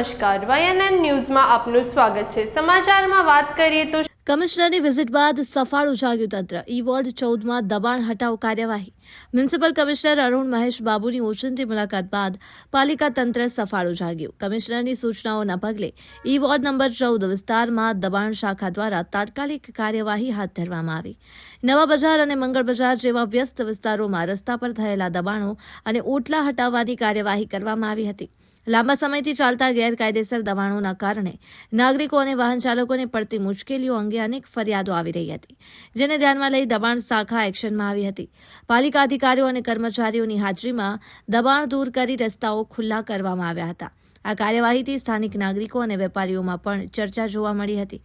નમસ્કાર. વાયએનએન ન્યૂઝમાં આપનું સ્વાગત છે. સમાચારમાં વાત કરીએ તો કમિશનરની વિઝિટ બાદ સફાળું જાગ્યું તંત્ર. ઈ વોર્ડ ચૌદમાં દબાણ હટાવ કાર્યવાહી. મ્યુનિસિપલ કમિશનર અરુણ મહેશ બાબુની ઓચિંતી મુલાકાત બાદ પાલિકા તંત્ર સફાળું જાગ્યું કમિશનરની સૂચનાઓના પગલે ઈ વોર્ડ નંબર ચૌદ વિસ્તારમાં દબાણ શાખા દ્વારા તાત્કાલિક કાર્યવાહી હાથ ધરવામાં આવી. નવા બજાર અને મંગળ બજાર જેવા વ્યસ્ત વિસ્તારોમાં રસ્તા પર થયેલા દબાણો અને ઓટલા હટાવવાની કાર્યવાહી કરવામાં આવી હતી. લાંબા સમયથી ચાલતા ગેરકાયદેસર દબાણોના કારણે નાગરિકો અને વાહન ચાલકોને પડતી મુશ્કેલીઓ અંગે અનેક ફરિયાદો આવી રહી હતી, જેને ધ્યાનમાં લઈ દબાણ શાખા એક્શનમાં આવી હતી. પાલિકા અધિકારીઓ અને કર્મચારીઓની હાજરીમાં દબાણ દૂર કરી રસ્તાઓ ખુલ્લા કરવામાં આવ્યા હતા. આ કાર્યવાહીથી સ્થાનિક નાગરિકો અને વેપારીઓમાં પણ ચર્ચા જોવા મળી હતી.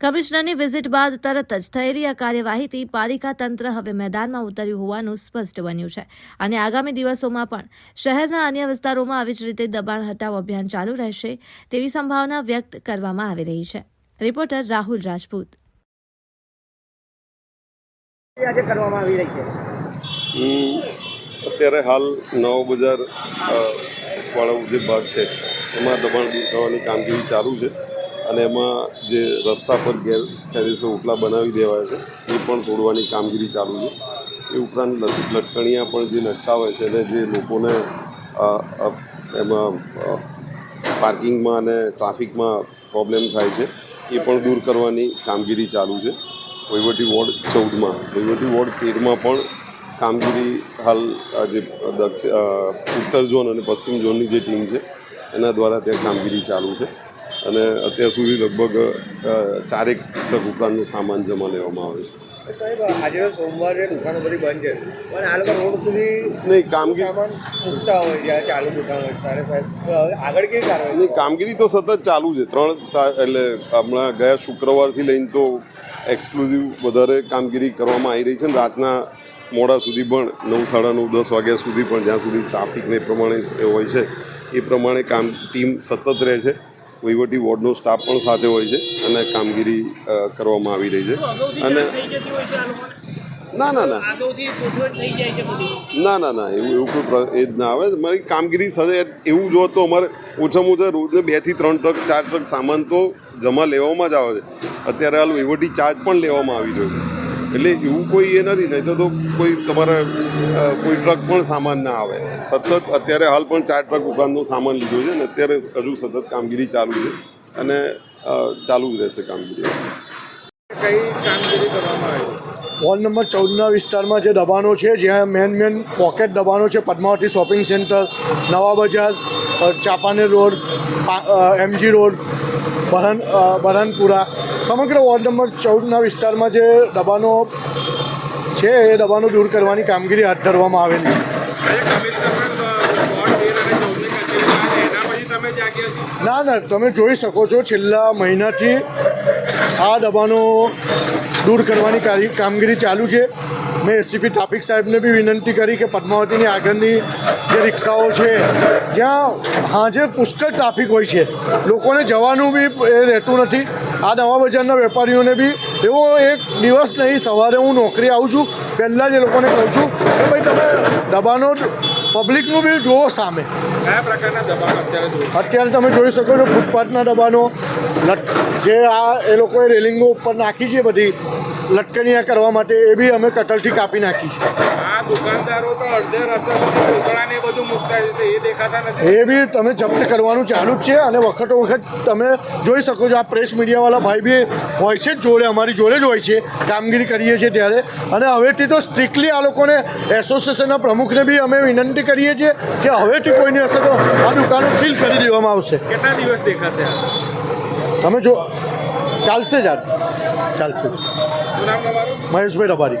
કમિશનરની વિઝિટ બાદ તરત જ થયેલી આ કાર્યવાહીથી પાલિકા તંત્ર હવે મેદાનમાં ઉતર્યું હોવાનું સ્પષ્ટ બન્યું છે. અને આગામી દિવસોમાં પણ શહેરના અન્ય વિસ્તારોમાં આવી જ રીતે દબાણ હટાવ અભિયાન ચાલુ રહેશે તેવી સંભાવના વ્યક્ત કરવામાં આવી રહી છે. રિપોર્ટર રાહુલ રાજપૂત. આજે કરવામાં આવી રહી છે. અત્યારે હાલ નવો બજાર વાળો જે ભાગ છે. એમાં દબાણ દૂર કરવાની કામગીરી ચાલુ છે. અને એમાં જે રસ્તા પર ગેરકાયદેસર ઓટલા બનાવી દેવાય છે, એ પણ તોડવાની કામગીરી ચાલુ છે. એ ઉપરાંત લટ- લટકણિયા પણ જે લટકાવે છે અને જે લોકોને એમાં પાર્કિંગમાં અને ટ્રાફિકમાં પ્રોબ્લેમ થાય છે, એ પણ દૂર કરવાની કામગીરી ચાલુ છે. વહીવટી વોર્ડ ચૌદમાં, વહીવટી વોર્ડ તેરમાં પણ કામગીરી હાલ જે દક્ષિણ ઉત્તર ઝોન અને પશ્ચિમ ઝોનની જે ટીમ છે, એના દ્વારા ત્યાં કામગીરી ચાલુ છે. અને અત્યાર સુધી લગભગ ચારેક ટ્રક ઉપરાંતનો સામાન જમા લેવામાં આવે છે. સાહેબ આજે તો સોમવાર દુકાનો બધી બંધ છે. પણ આ લોકો રોડ સુધી નહીં કામગીરી સામાન મૂકતા હોય જ્યારે ચાલુ દુકાન હોય ત્યારે સાહેબ તો આગળ કેવી કાર્યવાહી નહીં કામગીરી તો સતત ચાલુ છે. ત્રણ એટલે હમણાં ગયા શુક્રવારથી લઈને તો એક્સક્લુઝિવ વધારે કામગીરી કરવામાં આવી રહી છે. ને રાતના મોડા સુધી પણ નવ સાડા નવ દસ વાગ્યા સુધી પણ જ્યાં સુધી ટ્રાફિકને એ પ્રમાણે એ હોય છે એ પ્રમાણે કામ ટીમ સતત રહે છે. વહીવટી વોર્ડનો સ્ટાફ પણ સાથે હોય છે અને કામગીરી કરવામાં આવી રહી છે. અને ના ના ના. ના ના ના. એવું એવું કોઈ એ જ ના આવે. મારી કામગીરી સાથે એવું જો તો અમારે ઓછામાં ઓછા રોજને બેથી ત્રણ ટ્રક ચાર ટ્રક સામાન તો જમા લેવામાં જ આવે છે. અત્યારે હાલ વહીવટી ચાર્જ પણ લેવામાં આવી રહ્યો છે. એટલે એવું કોઈ એ નથી નહીં તો તો કોઈ તમારે કોઈ ટ્રક પણ સામાન ના આવે. સતત અત્યારે હાલ પણ ચાર ટ્રક ઉપરાંતનો સામાન લીધો છે અને અત્યારે હજુ સતત કામગીરી ચાલુ છે અને ચાલુ જ રહેશે કામગીરી. કઈ કામગીરી કરવામાં આવી? વોર્ડ નંબર ચૌદના વિસ્તારમાં જે દબાણો છે જ્યાં મેન મેન પોકેટ દબાણો છે Padmavati shopping centre Nava Bazar Chapaner road MG road Baran અ, બરહનપુરા સમગ્ર વોર્ડ નંબર ચૌદના વિસ્તારમાં જે દબાણો છે, એ દબાણો દૂર કરવાની કામગીરી હાથ ધરવામાં આવેલી છે. ના ના, તમે જોઈ શકો છો, છેલ્લા મહિનાથી આ દબાણો દૂર કરવાની કામગીરી ચાલુ છે. મેં એસીપી ટ્રાફિક સાહેબને બી વિનંતી કરી કે પદ્માવતીની આગળની જે રિક્ષાઓ છે, જ્યાં હાજે પુષ્કળ ટ્રાફિક હોય છે. લોકોને જવાનું બી એ રહેતું નથી. આ નવા બજારના વેપારીઓને બી એવો એક દિવસ નહીં સવારે હું નોકરી આવું છું પહેલાં જ એ લોકોને કહું છું કે ભાઈ તમે દબાણો પબ્લિકનું બી જુઓ સામે. અત્યારે તમે જોઈ શકો છો ફૂટપાથના દબાણો જે આ એ લોકોએ રેલિંગો ઉપર નાખી છે બધી લટકણીયા કરવા માટે એ બી અમે કટલથી કાપી નાખી છે. દુકાનદારો તો અડધે રસ્તે સુધી બધું મૂકતા છે એ દેખાતા નથી. એ બી તમે જપ્ત કરવાનું ચાલુ જ છે અને વખતો વખત તમે જોઈ શકો છો આ પ્રેસ મીડિયાવાળા ભાઈ બી હોય છે જ જોડે અમારી જોડે જ હોય છે કામગીરી કરીએ છીએ ત્યારે. અને હવેથી તો સ્ટ્રિક્ટલી આ લોકોને એસોસિએશનના પ્રમુખને બી અમે વિનંતી કરીએ છીએ કે હવેથી કોઈની હશે તો આ દુકાનો સીલ કરી દેવામાં આવશે. કેટલા દિવસ દેખાશે તમે જો ચાલશે જ આ. ચાલશે મહેશભાઈ રબારી.